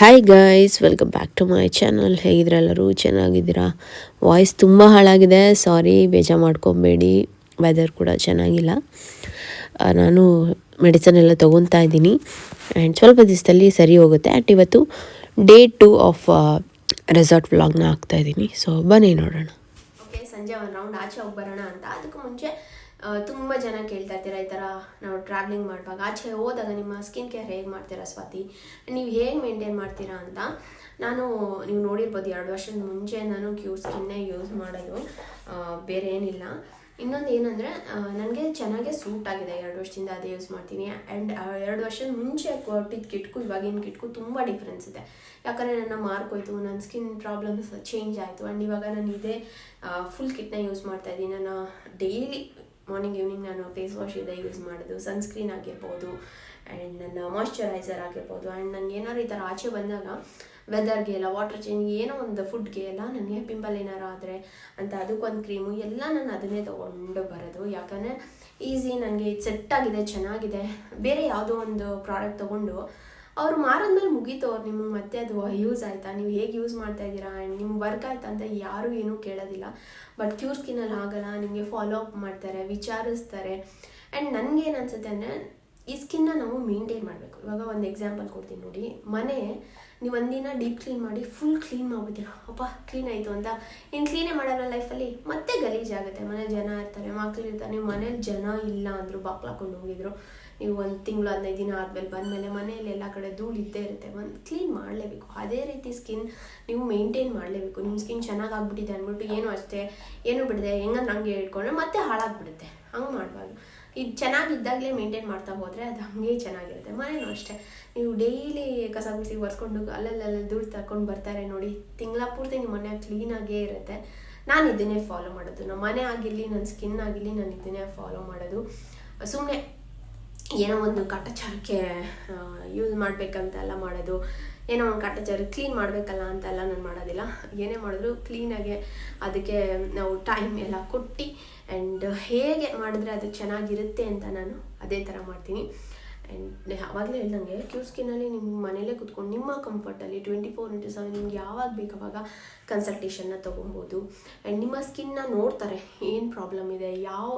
Hi guys welcome back to my channel ಹೇಗಿದ್ರೆ ಎಲ್ಲರೂ ಚೆನ್ನಾಗಿದ್ದೀರಾ? Voice ತುಂಬ ಹಾಳಾಗಿದೆ. ಸಾರಿ ಬೇಜಾರು ಮಾಡ್ಕೊಬೇಡಿ. ವೆದರ್ ಕೂಡ ಚೆನ್ನಾಗಿಲ್ಲ. ನಾನು ಮೆಡಿಸನ್ ಎಲ್ಲ ತೊಗೊತಾ ಇದ್ದೀನಿ. ಆ್ಯಂಡ್ ಸ್ವಲ್ಪ ದಿವಸದಲ್ಲಿ ಸರಿ ಹೋಗುತ್ತೆ. ಆ್ಯಂಡ್ ಇವತ್ತು ಡೇ ಟು ಆಫ್ ರೆಸಾರ್ಟ್ ವ್ಲಾಗ್ನ ಹಾಕ್ತಾ ಇದ್ದೀನಿ. ಸೊ ಬನ್ನಿ ನೋಡೋಣ. ಓಕೆ ಸಂಜೆ ಒಂದು ರೌಂಡ್ ಆಚೆ ಹೋಗಿ ಬರೋಣ ಅಂತ. ಅದಕ್ಕೆ ಮುಂಚೆ ತುಂಬ ಜನ ಕೇಳ್ತಾ ಇರ್ತೀರಾ ಈ ಥರ ನಾವು ಟ್ರಾವೆಲಿಂಗ್ ಮಾಡುವಾಗ? ಆಚೆ ಹೋದಾಗ ನಿಮ್ಮ ಸ್ಕಿನ್ ಕೇರ್ ಹೇಗೆ ಮಾಡ್ತೀರಾ ಸ್ವಾತಿ? ನೀವು ಹೇಗೆ ಮೇಂಟೈನ್ ಮಾಡ್ತೀರಾ ಅಂತ ನಾನು, ನೀವು ನೋಡಿರ್ಬೋದು ಎರಡು ವರ್ಷದ ಮುಂಚೆ ನಾನು ಕ್ಯೂ ಸ್ಕಿನ್ನೇ ಯೂಸ್ ಮಾಡೋದು ಬೇರೆ ಏನಿಲ್ಲ ಇನ್ನೊಂದು ಏನಂದರೆ ನನಗೆ ಚೆನ್ನಾಗೇ ಸೂಟ್ ಆಗಿದೆ. ಎರಡು ವರ್ಷದಿಂದ ಅದೇ ಯೂಸ್ ಮಾಡ್ತೀನಿ. ಆ್ಯಂಡ್ ಎರಡು ವರ್ಷದ ಮುಂಚೆ ಕೊಟ್ಟಿದ್ದ ಕಿಟ್ಕು, ಇವಾಗಿನ ಕಿಟ್ಕು ತುಂಬ ಡಿಫ್ರೆನ್ಸ್ ಇದೆ. ಯಾಕಂದರೆ ನನ್ನ ಮಾರ್ಕ್ ಹೋಯಿತು ನನ್ನ ಸ್ಕಿನ್ ಪ್ರಾಬ್ಲಮ್ಸ್ ಚೇಂಜ್ ಆಯಿತು. ಆ್ಯಂಡ್ ಇವಾಗ ನಾನು ಇದೇ ಫುಲ್ ಕಿಟ್ನ ಯೂಸ್ ಮಾಡ್ತಾ ಇದ್ದೀನಿ. ನಾನು ಡೈಲಿ ಮಾರ್ನಿಂಗ್ ಈವ್ನಿಂಗ್ ನಾನು ಫೇಸ್ ವಾಶ್ ಇದೆ ಯೂಸ್ ಮಾಡೋದು ಸನ್ಸ್ಕ್ರೀನ್ ಆಗಿರ್ಬೋದು ಆ್ಯಂಡ್ ನನ್ನ ಮಾಯ್ಶ್ಚರೈಸರ್ ಆಗಿರ್ಬೋದು ಆ್ಯಂಡ್ ನನಗೆ ಏನಾದ್ರು ಈ ಥರ ಆಚೆ ಬಂದಾಗ ವೆದರ್ಗೆ ಎಲ್ಲ ವಾಟರ್ ಚೇಂಜ್ ಏನೋ ಒಂದು ಫುಡ್ಗೆ ಎಲ್ಲ ನನಗೆ ಪಿಂಪಲ್ ಏನಾರು ಆದರೆ ಅಂತ ಅದಕ್ಕೊಂದು ಕ್ರೀಮು ಎಲ್ಲ ನಾನು ಅದನ್ನೇ ತೊಗೊಂಡು ಬರೋದು. ಯಾಕಂದರೆ ಈಸಿ ನನಗೆ ಸೆಟ್ ಆಗಿದೆ, ಚೆನ್ನಾಗಿದೆ, ಬೇರೆ ಯಾವುದೋ ಒಂದು ಪ್ರಾಡಕ್ಟ್ ತೊಗೊಂಡು ಅವ್ರು ಮಾರಿದ್ಮೇಲೆ ಮುಗೀತು, ಅವ್ರು ನಿಮಗೆ ಮತ್ತೆ ಅದು ಯೂಸ್ ಆಯಿತಾ? ನೀವು ಹೇಗೆ ಯೂಸ್ ಮಾಡ್ತಾ ಇದ್ದೀರಾ? ಆ್ಯಂಡ್ ನಿಮ್ಗೆ ವರ್ಕ್ ಆಯ್ತಾ ಅಂತ ಯಾರೂ ಏನೂ ಕೇಳೋದಿಲ್ಲ. ಬಟ್ ಕ್ಯೂರ್ ಸ್ಕಿನಲ್ಲಿ ಆಗಲ್ಲ ನಿಮಗೆ ಫಾಲೋ ಅಪ್ ಮಾಡ್ತಾರೆ, ವಿಚಾರಿಸ್ತಾರೆ. ಆ್ಯಂಡ್ ನನಗೇನು ಅನ್ಸುತ್ತೆ ಅಂದರೆ, ಈ ಸ್ಕಿನ್ನ ನಾವು ಮೇಂಟೈನ್ ಮಾಡಬೇಕು. ಇವಾಗ ಒಂದು ಎಕ್ಸಾಂಪಲ್ ಕೊಡ್ತೀನಿ ನೋಡಿ. ಮನೆ, ನೀವು ಒಂದಿನ ಡೀಪ್ ಕ್ಲೀನ್ ಮಾಡಿ ಫುಲ್ ಕ್ಲೀನ್ ಮಾಡ್ಬಿಡ್ತೀರಾ. ಅಪ್ಪ ಕ್ಲೀನ್ ಆಯಿತು ಅಂತ. ಇನ್ನು ಕ್ಲೀನೇ ಮಾಡಲ್ಲ ಲೈಫಲ್ಲಿ ಮತ್ತೆ ಗಲೀಜಾಗುತ್ತೆ. ಮನೇಲಿ ಜನ ಇರ್ತಾರೆ, ಮಕ್ಳು ಇರ್ತಾರೆ. ನೀವು ಮನೇಲಿ ಜನ ಇಲ್ಲ ಅಂದರು ಬಾಕ್ಲಾಕೊಂಡು ಹೋಗಿದ್ರು. ನೀವು ಒಂದು ತಿಂಗಳು ಹದಿನೈದು ದಿನ ಆದಮೇಲೆ ಬಂದಮೇಲೆ ಮನೆಯಲ್ಲಿ ಎಲ್ಲ ಕಡೆ ಧೂಳು ಇದ್ದೇ ಇರುತ್ತೆ. ಒಂದು ಕ್ಲೀನ್ ಮಾಡಲೇಬೇಕು. ಅದೇ ರೀತಿ ಸ್ಕಿನ್ ನೀವು ಮೇಂಟೈನ್ ಮಾಡಲೇಬೇಕು. ನಿಮ್ಮ ಸ್ಕಿನ್ ಚೆನ್ನಾಗಿ ಆಗ್ಬಿಟ್ಟಿದೆ ಅಂದ್ಬಿಟ್ಟು ಏನು ಅಷ್ಟೇ, ಏನು ಬಿಡದೆ ಹೆಂಗಂದ್ರೆ ಹಂಗೆ ಇಟ್ಕೊಂಡ್ರೆ ಮತ್ತೆ ಹಾಳಾಗ್ಬಿಡುತ್ತೆ. ಹಂಗೆ ಮಾಡಬಾರ್ದು. ಇದು ಚೆನ್ನಾಗಿದ್ದಾಗಲೇ ಮೇಂಟೈನ್ ಮಾಡ್ತಾ ಹೋದರೆ ಅದು ಹಾಗೆ ಚೆನ್ನಾಗಿರುತ್ತೆ. ಮನೇನೂ ಅಷ್ಟೇ. ನೀವು ಡೈಲಿ ಕಸ ಗುಡಿಸಿ ಒರೆಸ್ಕೊಂಡು ಅಲ್ಲಲ್ಲಲ್ಲಿ ಧೂಳು ತಗೊಂಡು ಬರ್ತಾರೆ ನೋಡಿ, ತಿಂಗಳ ಪೂರ್ತಿ ನಿಮ್ಮ ಮನೆ ಕ್ಲೀನಾಗೇ ಇರುತ್ತೆ. ನಾನು ಇದನ್ನೇ ಫಾಲೋ ಮಾಡೋದು. ನಮ್ಮ ಮನೆ ಆಗಿರಲಿ, ನನ್ನ ಸ್ಕಿನ್ ಆಗಿರಲಿ, ನಾನು ಇದನ್ನೇ ಫಾಲೋ ಮಾಡೋದು. ಸುಮ್ಮನೆ ಏನೋ ಒಂದು ಕಾಟಾಚಾರಕ್ಕೆ ಯೂಸ್ ಮಾಡಬೇಕಂತ ಎಲ್ಲ ಮಾಡೋದು, ಏನೋ ಒಂದು ಕಾಟಾಚಾರ ಕ್ಲೀನ್ ಮಾಡಬೇಕಲ್ಲ ಅಂತ ಎಲ್ಲ ನಾನು ಮಾಡೋದಿಲ್ಲ. ಏನೇ ಮಾಡಿದ್ರು ಕ್ಲೀನಾಗೆ ಅದಕ್ಕೆ ನಾವು ಟೈಮ್ ಎಲ್ಲ ಕೊಟ್ಟು ಆ್ಯಂಡ್ ಹೇಗೆ ಮಾಡಿದ್ರೆ ಅದು ಚೆನ್ನಾಗಿರುತ್ತೆ ಅಂತ ನಾನು ಅದೇ ಥರ ಮಾಡ್ತೀನಿ. ಆ್ಯಂಡ್ ಯಾವಾಗಲೇ ಹೇಳ್ದಂಗೆ ಕ್ಯೂ ಸ್ಕಿನ್ನಲ್ಲಿ ನಿಮ್ಮ ಮನೇಲೇ ಕುತ್ಕೊಂಡು ನಿಮ್ಮ ಕಂಫರ್ಟಲ್ಲಿ ಟ್ವೆಂಟಿ ಫೋರ್ ಇಂಟು ಸೆವೆನ್ ನಿಮ್ಗೆ ಯಾವಾಗ ಬೇಕಾವಾಗ ಕನ್ಸಲ್ಟೇಷನ್ನ ತೊಗೊಬೋದು. ಆ್ಯಂಡ್ ನಿಮ್ಮ ಸ್ಕಿನ್ನ ನೋಡ್ತಾರೆ ಏನು ಪ್ರಾಬ್ಲಮ್ ಇದೆ, ಯಾವ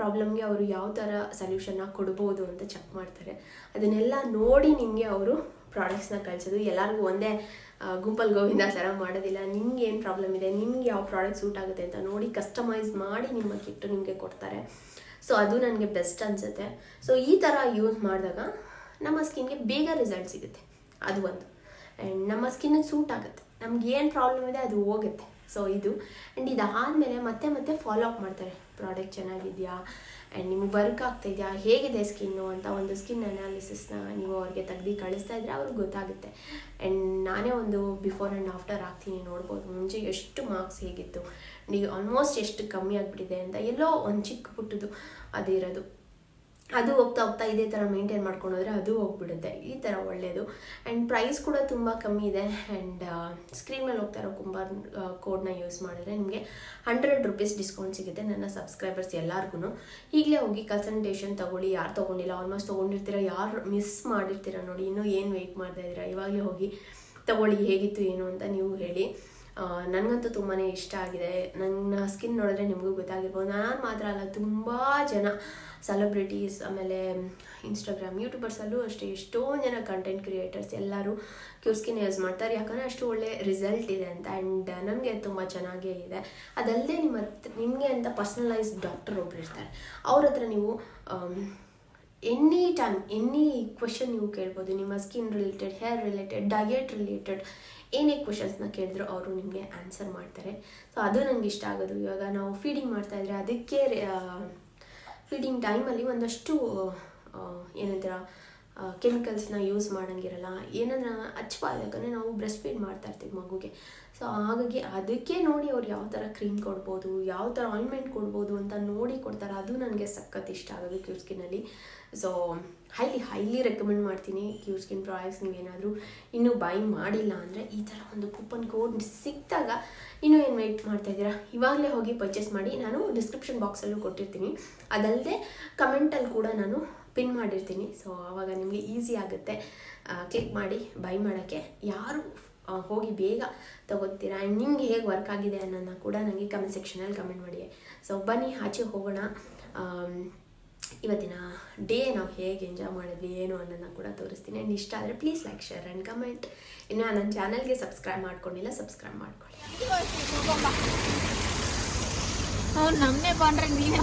ಪ್ರಾಬ್ಲಮ್ಗೆ ಅವರು ಯಾವ ಥರ ಸೊಲ್ಯೂಷನ್ನ ಕೊಡ್ಬೋದು ಅಂತ ಚೆಕ್ ಮಾಡ್ತಾರೆ. ಅದನ್ನೆಲ್ಲ ನೋಡಿ ನಿಮಗೆ ಅವರು ಪ್ರಾಡಕ್ಟ್ಸ್ನ ಕಳಿಸೋದು. ಎಲ್ಲರಿಗೂ ಒಂದೇ ಗುಂಪಲ್ ಗೋವಿಂದ ಥರ ಮಾಡೋದಿಲ್ಲ. ನಿಮ್ಗೆ ಏನು ಪ್ರಾಬ್ಲಮ್ ಇದೆ, ನಿಮ್ಗೆ ಯಾವ ಪ್ರಾಡಕ್ಟ್ ಸೂಟ್ ಆಗುತ್ತೆ ಅಂತ ನೋಡಿ ಕಸ್ಟಮೈಸ್ ಮಾಡಿ ನಿಮ್ಮ ಕಿಟ್ಟು ನಿಮಗೆ ಕೊಡ್ತಾರೆ. ಸೊ ಅದು ನನಗೆ ಬೆಸ್ಟ್ ಅನಿಸುತ್ತೆ. ಸೊ ಈ ಥರ ಯೂಸ್ ಮಾಡಿದಾಗ ನಮ್ಮ ಸ್ಕಿನ್ಗೆ ಬೇಗ ರಿಸಲ್ಟ್ ಸಿಗುತ್ತೆ. ಅದು ಒಂದು. ಆ್ಯಂಡ್ ನಮ್ಮ ಸ್ಕಿನ್ನಿಗೆ ಸೂಟ್ ಆಗುತ್ತೆ. ನಮ್ಗೆ ಏನು ಪ್ರಾಬ್ಲಮ್ ಇದೆ ಅದು ಹೋಗುತ್ತೆ. ಸೊ ಇದು. ಆ್ಯಂಡ್ ಇದಾದಮೇಲೆ ಮತ್ತೆ ಮತ್ತೆ ಫಾಲೋ ಅಪ್ ಮಾಡ್ತಾರೆ. ಪ್ರಾಡಕ್ಟ್ ಚೆನ್ನಾಗಿದೆಯಾ? ಆ್ಯಂಡ್ ನಿಮ್ಗೆ ವರ್ಕ್ ಆಗ್ತಾ ಇದೆಯಾ ಹೇಗಿದೆ ಸ್ಕಿನ್ನು ಅಂತ ಒಂದು ಸ್ಕಿನ್ ಅನಾಲಿಸಿಸ್ನ ನೀವು ಅವ್ರಿಗೆ ತೆಗ್ದು ಕಳಿಸ್ತಾ ಇದ್ರೆ ಅವ್ರಿಗೆ ಗೊತ್ತಾಗುತ್ತೆ. ಆ್ಯಂಡ್ ನಾನೇ ಒಂದು ಬಿಫೋರ್ ಆ್ಯಂಡ್ ಆಫ್ಟರ್ ಆಗ್ತೀನಿ ನೋಡ್ಬೋದು. ಮುಂಚೆ ಎಷ್ಟು ಮಾರ್ಕ್ಸ್ ಹೇಗಿತ್ತು? ನೀವು ಆಲ್ಮೋಸ್ಟ್ ಎಷ್ಟು ಕಮ್ಮಿ ಆಗಿಬಿಟ್ಟಿದೆ ಅಂತ ಎಲ್ಲೋ ಒಂದು ಚಿಕ್ಕ ಪುಟ್ಟದು ಅದಿರೋದು. ಅದು ಹೋಗ್ತಾ ಹೋಗ್ತಾ ಇದೇ ಥರ ಮೇಂಟೈನ್ ಮಾಡ್ಕೊಂಡು ಹೋದರೆ ಅದು ಹೋಗ್ಬಿಡುತ್ತೆ. ಈ ಥರ ಒಳ್ಳೆಯದು ಆ್ಯಂಡ್ ಪ್ರೈಸ್ ಕೂಡ ತುಂಬ ಕಮ್ಮಿ ಇದೆ. ಆ್ಯಂಡ್ ಸ್ಕ್ರೀನ್ ಮೇಲೆ ಹೋಗ್ತಾ ಇರೋ ಕುಂಬಾರ್ ಕೋಡ್ನ ಯೂಸ್ ಮಾಡಿದ್ರೆ ನಿಮಗೆ ಹಂಡ್ರೆಡ್ ರುಪೀಸ್ ಡಿಸ್ಕೌಂಟ್ ಸಿಗುತ್ತೆ ನನ್ನ ಸಬ್ಸ್ಕ್ರೈಬರ್ಸ್ ಎಲ್ಲರಿಗೂ ಈಗಲೇ ಹೋಗಿ ಕನ್ಸಲ್ಟೇಷನ್ ತೊಗೊಳ್ಳಿ. ಯಾರು ತೊಗೊಂಡಿಲ್ಲ? ಆಲ್ಮೋಸ್ಟ್ ತೊಗೊಂಡಿರ್ತೀರ? ಯಾರು ಮಿಸ್ ಮಾಡಿರ್ತೀರ ನೋಡಿ? ಇನ್ನೂ ಏನು ವೆಯ್ಟ್ ಮಾಡ್ತಾ ಇದ್ದೀರಾ? ಇವಾಗಲೇ ಹೋಗಿ ತೊಗೊಳ್ಳಿ. ಹೇಗಿತ್ತು, ಏನು ಅಂತ ನೀವು ಹೇಳಿ. ನನಗಂತೂ ತುಂಬಾ ಇಷ್ಟ ಆಗಿದೆ. ನನ್ನ ಸ್ಕಿನ್ ನೋಡಿದ್ರೆ ನಿಮಗೂ ಗೊತ್ತಾಗಿರ್ಬೋದು. ನಾನು ಮಾತ್ರ ಅಲ್ಲ, ತುಂಬ ಜನ ಸೆಲೆಬ್ರಿಟೀಸ್ ಆಮೇಲೆ ಇನ್ಸ್ಟಾಗ್ರಾಮ್ ಯೂಟ್ಯೂಬರ್ಸಲ್ಲೂ ಅಷ್ಟೇ ಎಷ್ಟೊಂದು ಜನ ಕಂಟೆಂಟ್ ಕ್ರಿಯೇಟರ್ಸ್ ಎಲ್ಲರೂ ಕ್ಯೂರ್ ಸ್ಕಿನ್ ಯೂಸ್ ಮಾಡ್ತಾರೆ. ಯಾಕಂದರೆ ಅಷ್ಟು ಒಳ್ಳೆ ರಿಸಲ್ಟ್ ಇದೆ ಅಂತ. ಆ್ಯಂಡ್ ನನಗೆ ತುಂಬ ಚೆನ್ನಾಗೇ ಇದೆ. ಅದಲ್ಲದೆ ನಿಮ್ಮ ನಿಮಗೆ ಅಂತ ಪರ್ಸ್ನಲೈಸ್ ಡಾಕ್ಟರ್ ಒಬ್ರು ಇರ್ತಾರೆ. ಅವ್ರ ಹತ್ರ ನೀವು ಎನಿ ಟೈಮ್ ಎನಿ ಕ್ವೆಶನ್ ನೀವು ಕೇಳ್ಬೋದು. ನಿಮ್ಮ skin related hair related diet related ಏನೇ ಕ್ವಶನ್ಸ್ನ ಕೇಳಿದ್ರು ಅವರು ನಿಮಗೆ ಆನ್ಸರ್ ಮಾಡ್ತಾರೆ. ಸೊ ಅದು ನನಗೆ ಇಷ್ಟ ಆಗೋದು. ಇವಾಗ ನಾವು ಫೀಡಿಂಗ್ ಮಾಡ್ತಾ ಇದ್ರೆ ಅದಕ್ಕೆ ಫೀಡಿಂಗ್ ಟೈಮಲ್ಲಿ ಒಂದಷ್ಟು ಏನಂತಾರ ಕೆಮಿಕಲ್ಸ್ನ ಯೂಸ್ ಮಾಡೋಂಗಿರಲ್ಲ. ಏನಂದ್ರೆ ಹಚ್ಪ ಯಾಕಂದರೆ ನಾವು ಬ್ರೆಸ್ಟ್ ಫೀಡ್ ಮಾಡ್ತಾ ಇರ್ತೀವಿ ಮಗುಗೆ. ಸೊ ಹಾಗಾಗಿ ಅದಕ್ಕೆ ನೋಡಿ ಅವ್ರು ಯಾವ ಥರ ಕ್ರೀಮ್ ಕೊಡ್ಬೋದು, ಯಾವ ಥರ ಆಯಿಂಟ್ಮೆಂಟ್ ಕೊಡ್ಬೋದು ಅಂತ ನೋಡಿ ಕೊಡ್ತಾರೆ, ಅದು ನನಗೆ ಸಖತ್ ಇಷ್ಟ ಆಗೋದು ಕ್ಯೂ ಸ್ಕಿನ್ನಲ್ಲಿ ಸೊ ಹೈಲಿ ಹೈಲಿ ರೆಕಮೆಂಡ್ ಮಾಡ್ತೀನಿ ಕ್ಯೂ ಸ್ಕಿನ್ ಪ್ರಾಡಕ್ಟ್ಸ್ ನೀವೇನಾದರೂ ಇನ್ನೂ ಬೈ ಮಾಡಿಲ್ಲ ಅಂದರೆ ಈ ಥರ ಒಂದು ಕೂಪನ್ ಕೋಡ್ ಸಿಕ್ಕಿದಾಗ ಇನ್ನೂ ಏನು ವೆಯ್ಟ್ ಮಾಡ್ತಾ ಇದ್ದೀರಾ? ಇವಾಗಲೇ ಹೋಗಿ ಪರ್ಚೇಸ್ ಮಾಡಿ ನಾನು ಡಿಸ್ಕ್ರಿಪ್ಷನ್ ಬಾಕ್ಸಲ್ಲೂ ಕೊಟ್ಟಿರ್ತೀನಿ. ಅದಲ್ಲದೆ ಕಮೆಂಟಲ್ಲಿ ಕೂಡ ನಾನು ಪಿನ್ ಮಾಡಿರ್ತೀನಿ. ಸೊ ಆವಾಗ ನಿಮಗೆ ಈಸಿ ಆಗುತ್ತೆ ಕ್ಲಿಕ್ ಮಾಡಿ ಬೈ ಮಾಡೋಕ್ಕೆ. ಯಾರು ಹೋಗಿ ಬೇಗ ತಗೋತೀರಾ ಆ್ಯಂಡ್ ನಿಮ್ಗೆ ಹೇಗೆ ವರ್ಕ್ ಆಗಿದೆ ಅನ್ನೋದನ್ನ ಕೂಡ ನನಗೆ ಕಮೆಂಟ್ ಸೆಕ್ಷನಲ್ಲಿ ಕಮೆಂಟ್ ಮಾಡಿ. ಸೊ ಬನ್ನಿ, ಆಚೆ ಹೋಗೋಣ. ಇವತ್ತಿನ ಡೇ ನಾವು ಹೇಗೆ ಎಂಜಾಯ್ ಮಾಡಿದ್ವಿ, ಏನು ಅನ್ನೋದನ್ನ ಕೂಡ ತೋರಿಸ್ತೀನಿ. ಆ್ಯಂಡ್ ಇಷ್ಟ ಆದರೆ please like share and comment ಇನ್ನು ನನ್ನ ಚಾನಲ್ಗೆ ಸಬ್ಸ್ಕ್ರೈಬ್ ಮಾಡ್ಕೊಂಡಿಲ್ಲ ಸಬ್ಸ್ಕ್ರೈಬ್ ಮಾಡ್ಕೊಳ್ಳಿ. ಅವ್ರು ನಮ್ಮನ್ನೇ ಬಂದ್ರೆ ನೀನು.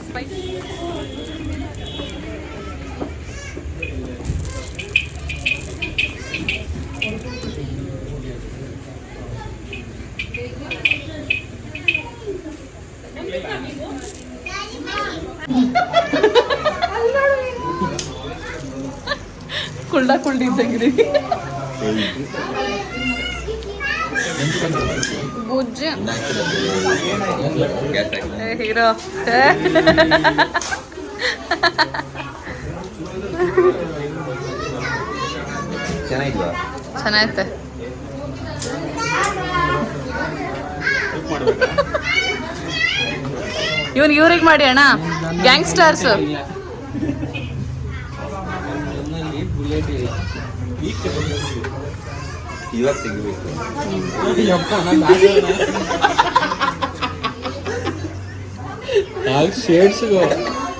ಸ್ಪೈಸ್ ಕುಳ್ಳ ಕುಳ್ಳಿ ಇದ್ದಂಗಿರಿ ಬುಜ್ಜಿ ಹೀರೋ ಚೆನ್ನಾಗಿಲ್ವಾ ಚೆನ್ನಾಗೈತೆ ಇವ್ನಿಗೆ ಇವ್ರಿಗೆ ಮಾಡಿ ಅಣ್ಣ ಗ್ಯಾಂಗ್ಸ್ಟರ್ಸ್ ಇವಾಗ ತೆಗಿಬೇಕು ಆ ಶೇಡ್ಸ್ಗು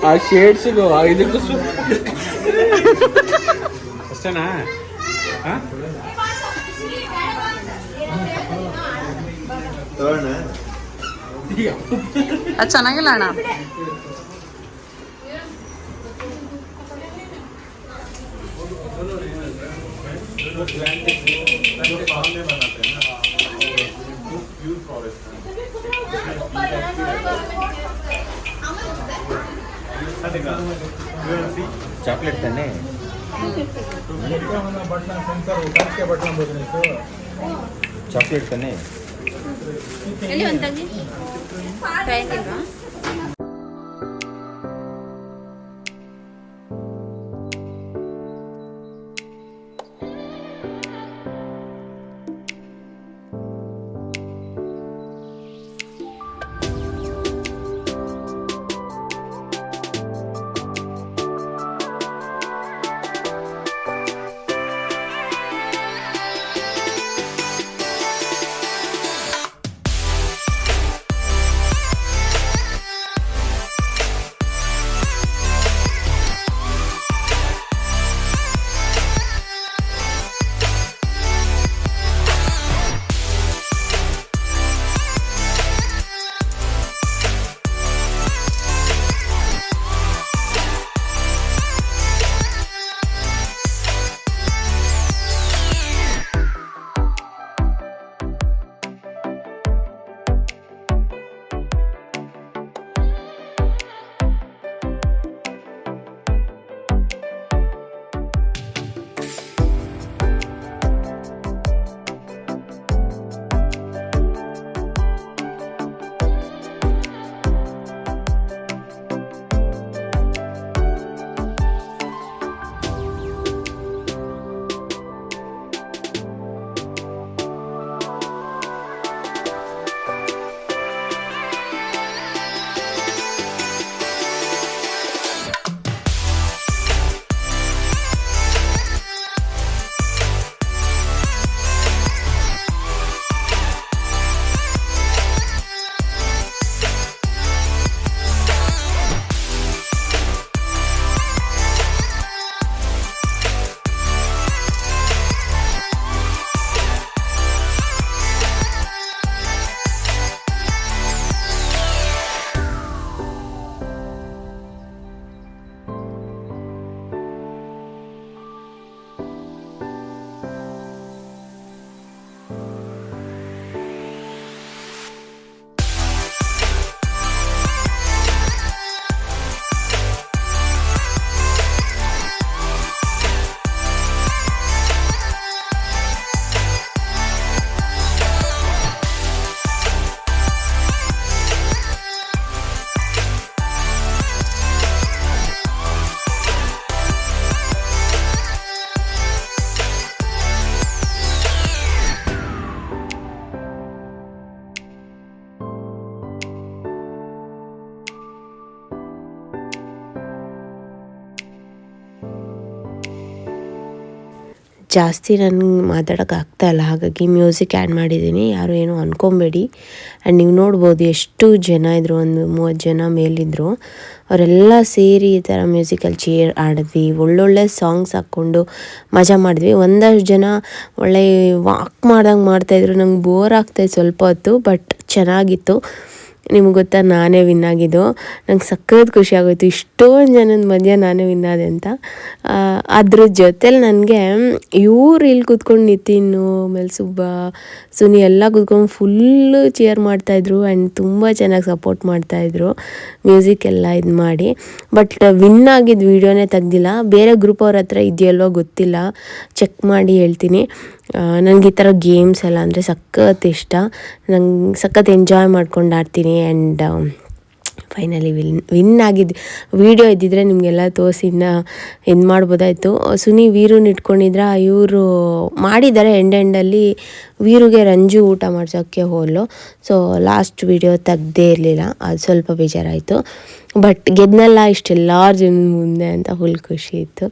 ಆ ಶೇಡ್ಸ್ಗು ಆ ಇದಕ್ಕೂ ಸು ಅಷ್ಟೇನಾ ಹಾ? ತಗೋಣ ಅದು ಚೆನ್ನಾಗಿಲ್ಲ ಅಣ್ಣ ಚಾಕ್ಲೇಟ್ ತಾನೆ ಚಾಕ್ಲೇಟ್ ತಾನೆ ಎಲ್ಲಿ ಒಂದು ತಂಗಿ ಟ್ರೈನ್ ಜಾಸ್ತಿ ನನಗೆ ಮಾತಾಡೋಕೆ ಇಲ್ಲ. ಹಾಗಾಗಿ ಮ್ಯೂಸಿಕ್ ಆ್ಯಡ್ ಮಾಡಿದ್ದೀನಿ ಯಾರು ಏನು ಅಂದ್ಕೊಬೇಡಿ ಆ್ಯಂಡ್ ನೀವು ನೋಡ್ಬೋದು ಎಷ್ಟು ಜನ ಇದ್ದರು ಒಂದು ಮೂವತ್ತು ಜನ ಮೇಲಿದ್ದರು ಅವರೆಲ್ಲ ಸೇರಿ ಈ ಥರ ಮ್ಯೂಸಿಕಲ್ ಚೇರ್ ಆಡಿದ್ವಿ. ಒಳ್ಳೊಳ್ಳೆ ಸಾಂಗ್ಸ್ ಹಾಕ್ಕೊಂಡು ಮಜಾ ಮಾಡಿದ್ವಿ. ಒಂದಷ್ಟು ಜನ ಒಳ್ಳೆ ವಾಕ್ ಮಾಡ್ದಂಗೆ ಮಾಡ್ತಾಯಿದ್ರು ನಂಗೆ ಬೋರ್ ಆಗ್ತಾಯಿತ್ತು ಸ್ವಲ್ಪ ಹೊತ್ತು ಬಟ್ ಚೆನ್ನಾಗಿತ್ತು. ನಿಮ್ಗೆ ಗೊತ್ತಾ, ನಾನೇ ವಿನ್ ಆಗಿದ್ದು. ನಂಗೆ ಸಖತ್ ಖುಷಿ ಆಗೋಯ್ತು. ಇಷ್ಟೊಂದು ಜನದ ಮಧ್ಯ ನಾನೇ ವಿನ್ ಆದೆ ಅಂತ. ಅದ್ರ ಜೊತೇಲಿ ನನಗೆ, ಇವ್ರು ಇಲ್ಲಿ ಕೂತ್ಕೊಂಡು ನಿತಿನ್ನು ಆಮೇಲೆ ಸುಬ್ಬ, ಸುನಿ ಎಲ್ಲ ಕೂತ್ಕೊಂಡು ಫುಲ್ಲು ಚೇರ್ ಮಾಡ್ತಾಯಿದ್ರು ಆ್ಯಂಡ್ ತುಂಬ ಚೆನ್ನಾಗಿ ಸಪೋರ್ಟ್ ಮಾಡ್ತಾಯಿದ್ರು ಮ್ಯೂಸಿಕ್ ಎಲ್ಲ ಇದು ಮಾಡಿ. ಬಟ್ ವಿನ್ ಆಗಿದ್ದ ವೀಡಿಯೋನೇ ತೆಗ್ದಿಲ್ಲ. ಬೇರೆ ಗ್ರೂಪ್ ಅವ್ರ ಹತ್ರ ಇದೆಯಲ್ವೋ ಗೊತ್ತಿಲ್ಲ. ಚೆಕ್ ಮಾಡಿ ಹೇಳ್ತೀನಿ. ನನಗೆ ಈ ಥರ ಗೇಮ್ಸ್ ಎಲ್ಲ ಅಂದರೆ ಸಖತ್ ಇಷ್ಟ. ನಂಗೆ ಸಖತ್ ಎಂಜಾಯ್ ಮಾಡ್ಕೊಂಡು ಆಡ್ತೀನಿ ಆ್ಯಂಡ್ ಫೈನಲಿ ವಿನ್ ವಿನ್ ಆಗಿದ್ದು ವೀಡಿಯೋ ಇದ್ದಿದ್ರೆ ನಿಮಗೆಲ್ಲ ತೋರಿಸಿ ಇನ್ನು ಇದು ಮಾಡ್ಬೋದಾಯಿತು. ಸುನಿ, ವೀರುನ ಇಟ್ಕೊಂಡಿದ್ರ, ಇವರು ಮಾಡಿದ್ದಾರೆ ಎಂಡ್ ಎಂಡಲ್ಲಿ ವೀರುಗೆ ರಂಜು ಊಟ ಮಾಡ್ಸೋಕ್ಕೆ ಹೋಲು ಸೊ ಲಾಸ್ಟ್ ವೀಡಿಯೋ ತೆಗ್ದೇ ಇರಲಿಲ್ಲ, ಅದು ಸ್ವಲ್ಪ ಬೇಜಾರಾಯಿತು. ಬಟ್ ಗೆದ್ನಲ್ಲ ಇಷ್ಟೆಲ್ಲ ಜನ ಮುಂದೆ ಅಂತ ಫುಲ್ ಖುಷಿ ಇತ್ತು.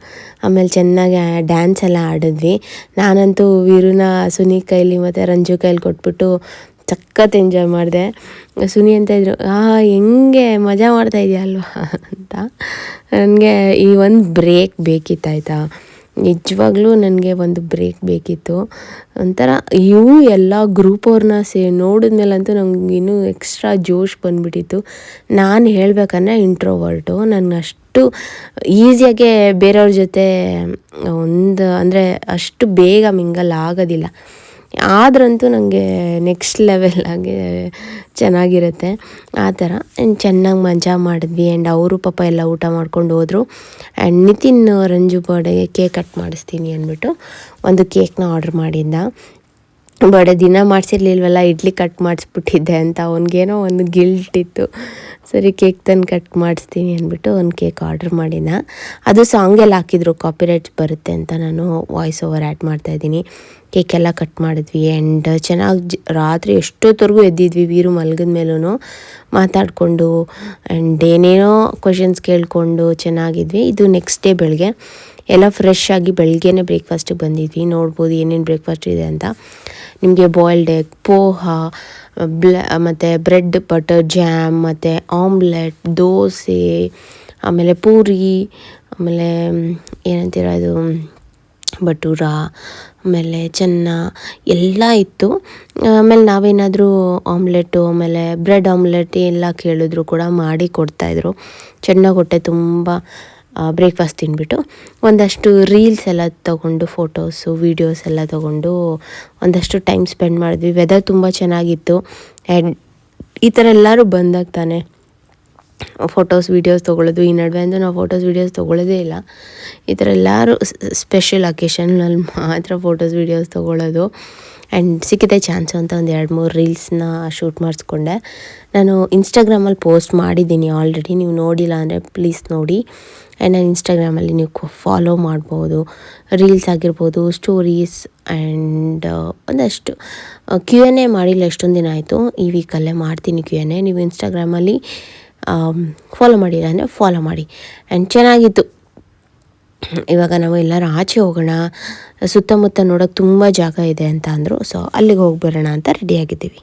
ಆಮೇಲೆ ಚೆನ್ನಾಗಿ ಡ್ಯಾನ್ಸ್ ಎಲ್ಲ ಆಡಿದ್ವಿ. ನಾನಂತೂ ವೀರುನ ಸುನಿ ಕೈಲಿ ಮತ್ತು ರಂಜು ಕೈಲಿ ಕೊಟ್ಬಿಟ್ಟು ಸಖತ್ ಎಂಜಾಯ್ ಮಾಡಿದೆ. ಸುನಿ ಅಂತ ಇದ್ರು, ಆ, ಹೆಂಗೆ ಮಜಾ ಮಾಡ್ತಾ ಇದೆಯಾ ಅಲ್ವಾ? ಅಂತ. ನನಗೆ ಈ ಒಂದು ಬ್ರೇಕ್ ಬೇಕಿತ್ತು ನಿಜವಾಗ್ಲೂ ನನಗೆ ಒಂದು ಬ್ರೇಕ್ ಬೇಕಿತ್ತು. ಒಂಥರ ಇವು ಎಲ್ಲ ಗ್ರೂಪ್ ಅವ್ರನ್ನ ಸೇ, ನೋಡಿದ್ಮೇಲಂತೂ ನಂಗೆ ಇನ್ನೂ ಎಕ್ಸ್ಟ್ರಾ ಜೋಶ್ ಬಂದ್ಬಿಟ್ಟಿತ್ತು. ನಾನು ಹೇಳ್ಬೇಕಂದ್ರೆ ಇಂಟ್ರೋವರ್ಟು ನನಗೆ ಅಷ್ಟು ಈಸಿಯಾಗೆ ಬೇರೆಯವ್ರ ಜೊತೆ ಒಂದು, ಅಂದರೆ ಅಷ್ಟು ಬೇಗ ಮಿಂಗಲ್ ಆಗೋದಿಲ್ಲ. ಆದ್ರಂತೂ ನನಗೆ ನೆಕ್ಸ್ಟ್ ಲೆವೆಲ್ಲಾಗೆ ಚೆನ್ನಾಗಿರುತ್ತೆ, ಆ ಥರ. ಆ್ಯಂಡ್ ಚೆನ್ನಾಗಿ ಮಜಾ ಮಾಡಿದ್ವಿ ಆ್ಯಂಡ್ ಅವರು ಪಾಪ ಎಲ್ಲ ಊಟ ಮಾಡ್ಕೊಂಡು ಹೋದರು. ಆ್ಯಂಡ್ ನಿತಿನ್, ರಂಜು ಬರ್ಡೇಗೆ ಕೇಕ್ ಕಟ್ ಮಾಡಿಸ್ತೀನಿ ಅಂದ್ಬಿಟ್ಟು ಒಂದು ಕೇಕ್ನ ಆರ್ಡ್ರ್ ಮಾಡಿದ್ದ. ಬಡ ದಿನ ಮಾಡಿಸಿರ್ಲಿಲ್ವಲ್ಲ, ಇಡ್ಲಿ ಕಟ್ ಮಾಡಿಸ್ಬಿಟ್ಟಿದ್ದೆ ಅಂತ ಅವ್ನಿಗೇನೋ ಒಂದು ಗಿಲ್ಟ್ ಇತ್ತು. ಸರಿ ಕೇಕ್ ತಂದು ಕಟ್ ಮಾಡಿಸ್ತೀನಿ ಅಂದ್ಬಿಟ್ಟು ಒಂದು ಕೇಕ್ ಆರ್ಡ್ರ್ ಮಾಡಿದ ಅದು ಸಾಂಗೆಲ್ಲ ಹಾಕಿದ್ರು ಕಾಪಿರೈಟ್ ಬರುತ್ತೆ ಅಂತ ನಾನು ವಾಯ್ಸ್ ಓವರ್ ಆ್ಯಡ್ ಮಾಡ್ತಾಯಿದ್ದೀನಿ ಕೇಕೆಲ್ಲ ಕಟ್ ಮಾಡಿದ್ವಿ ಆ್ಯಂಡ್ ಚೆನ್ನಾಗಿ ರಾತ್ರಿ ಎಷ್ಟೊತ್ತವರೆಗೂ ಎದ್ದಿದ್ವಿ, ವೀರು ಮಲಗಿದ ಮೇಲೂ ಮಾತಾಡಿಕೊಂಡು ಆ್ಯಂಡ್ ಏನೇನೋ ಕ್ವಶನ್ಸ್ ಕೇಳಿಕೊಂಡು ಚೆನ್ನಾಗಿದ್ವಿ. ಇದು ನೆಕ್ಸ್ಟ್ ಡೇ ಬೆಳಗ್ಗೆ ಎಲ್ಲ ಫ್ರೆಶ್ ಆಗಿ ಬೆಳಗ್ಗೆನೇ ಬ್ರೇಕ್ಫಾಸ್ಟಿಗೆ ಬಂದಿದ್ವಿ. ನೋಡ್ಬೋದು ಏನೇನು ಬ್ರೇಕ್ಫಾಸ್ಟ್ ಇದೆ ಅಂತ. ನಿಮಗೆ ಬಾಯ್ಲ್ಡ್ ಎಗ್ ಪೋಹ, ಬ್ಲ, ಮತ್ತು ಬ್ರೆಡ್ ಬಟರ್ ಜ್ಯಾಮ್ ಮತ್ತು ಆಮ್ಲೆಟ್ ದೋಸೆ, ಆಮೇಲೆ ಪೂರಿ, ಆಮೇಲೆ ಏನಂತೀರ ಇದು ಭಟೂರ ಆಮೇಲೆ ಚೆನ್ನ ಎಲ್ಲ ಇತ್ತು. ಆಮೇಲೆ ನಾವೇನಾದರೂ ಆಮ್ಲೆಟು ಆಮೇಲೆ ಬ್ರೆಡ್ ಆಮ್ಲೆಟ್ ಎಲ್ಲ ಕೇಳಿದ್ರು ಕೂಡ ಮಾಡಿ ಕೊಡ್ತಾಯಿದ್ರು ಚೆನ್ನಾಗಿ ಹೊಟ್ಟೆ ತುಂಬ ಬ್ರೇಕ್ಫಾಸ್ಟ್ ತಿಂದ್ಬಿಟ್ಟು ಒಂದಷ್ಟು ರೀಲ್ಸ್ ಎಲ್ಲ ತೊಗೊಂಡು ಫೋಟೋಸು ವೀಡಿಯೋಸ್ ಎಲ್ಲ ತೊಗೊಂಡು ಒಂದಷ್ಟು ಟೈಮ್ ಸ್ಪೆಂಡ್ ಮಾಡಿದ್ವಿ. ವೆದರ್ ತುಂಬ ಚೆನ್ನಾಗಿತ್ತು. ಆ್ಯಂಡ್ ಈ ಥರ ಎಲ್ಲರೂ ಬಂದಾಗ ತಾನೆ ಫೋಟೋಸ್ ವೀಡಿಯೋಸ್ ತೊಗೊಳ್ಳೋದು. ಈ ನಡುವೆ ಅಂದರೆ ನಾವು ಫೋಟೋಸ್ ವೀಡಿಯೋಸ್ ತೊಗೊಳ್ಳೋದೇ ಇಲ್ಲ. ಈ ಥರ ಎಲ್ಲರೂ ಸ್ಪೆಷಲ್ ಅಕೇಶನ್ನಲ್ಲಿ ಮಾತ್ರ ಫೋಟೋಸ್ ವೀಡಿಯೋಸ್ ತೊಗೊಳ್ಳೋದು. ಆ್ಯಂಡ್ ಸಿಕ್ಕಿದೆ ಚಾನ್ಸು ಅಂತ ಒಂದು ಎರಡು ಮೂರು ರೀಲ್ಸ್ನ ಶೂಟ್ ಮಾಡಿಸ್ಕೊಂಡೆ. ನಾನು ಇನ್ಸ್ಟಾಗ್ರಾಮಲ್ಲಿ ಪೋಸ್ಟ್ ಮಾಡಿದ್ದೀನಿ ಆಲ್ರೆಡಿ ನೀವು ನೋಡಿಲ್ಲ ಅಂದರೆ ಪ್ಲೀಸ್ ನೋಡಿ. ಆ್ಯಂಡ್ ನಾನು ಇನ್ಸ್ಟಾಗ್ರಾಮಲ್ಲಿ ನೀವು ಫಾಲೋ ಮಾಡ್ಬೋದು. ರೀಲ್ಸ್ ಆಗಿರ್ಬೋದು ಸ್ಟೋರೀಸ್ ಆ್ಯಂಡ್ ಒಂದಷ್ಟು ಕ್ಯೂ ಎನ್ ಎ ಮಾಡಿಲ್ಲ, ಎಷ್ಟೊಂದು ದಿನ ಆಯಿತು. ಈ ವೀಕಲ್ಲೇ ಮಾಡ್ತೀನಿ ಕ್ಯೂ ಎನ್ ಎ ನೀವು ಇನ್ಸ್ಟಾಗ್ರಾಮಲ್ಲಿ ಫಾಲೋ ಮಾಡಿಲ್ಲ ಅಂದರೆ ಫಾಲೋ ಮಾಡಿ. ಆ್ಯಂಡ್ ಚೆನ್ನಾಗಿತ್ತು. ಇವಾಗ ನಾವು ಎಲ್ಲರೂ ಆಚೆ ಹೋಗೋಣ, ಸುತ್ತಮುತ್ತ ನೋಡೋಕೆ ತುಂಬ ಜಾಗ ಇದೆ ಅಂತ ಅಂದರು ಸೊ ಅಲ್ಲಿಗೆ ಹೋಗಿ ಬರೋಣ ಅಂತ ರೆಡಿಯಾಗಿದ್ದೀವಿ